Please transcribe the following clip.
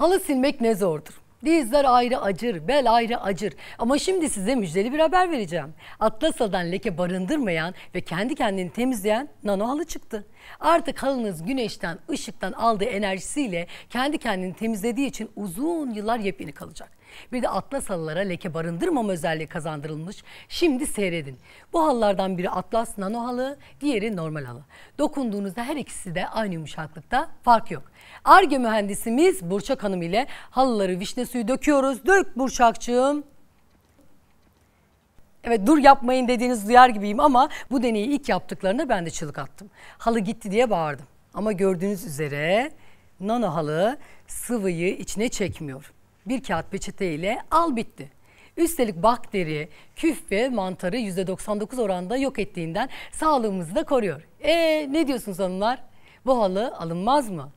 Halı silmek ne zordur. Dizler ayrı acır, bel ayrı acır. Ama şimdi size müjdeli bir haber vereceğim. Atlas halıdan leke barındırmayan ve kendi kendini temizleyen nano halı çıktı. Artık halınız güneşten, ışıktan aldığı enerjisiyle kendi kendini temizlediği için uzun yıllar yepyeni kalacak. Bir de atlas halılara leke barındırmama özelliği kazandırılmış. Şimdi seyredin. Bu halılardan biri atlas nano halı, diğeri normal halı. Dokunduğunuzda her ikisi de aynı yumuşaklıkta, fark yok. Arge mühendisimiz Burçak Hanım ile halıları vişne suyu döküyoruz. Dök Burçakçığım. Evet dur yapmayın dediğiniz duyar gibiyim ama bu deneyi ilk yaptıklarında ben de çığlık attım. Halı gitti diye bağırdım. Ama gördüğünüz üzere nano halı sıvıyı içine çekmiyor. Bir kağıt peçete ile al bitti. Üstelik bakteri, küf ve mantarı %99 oranda yok ettiğinden sağlığımızı da koruyor. E ne diyorsunuz hanımlar? Bu halı alınmaz mı?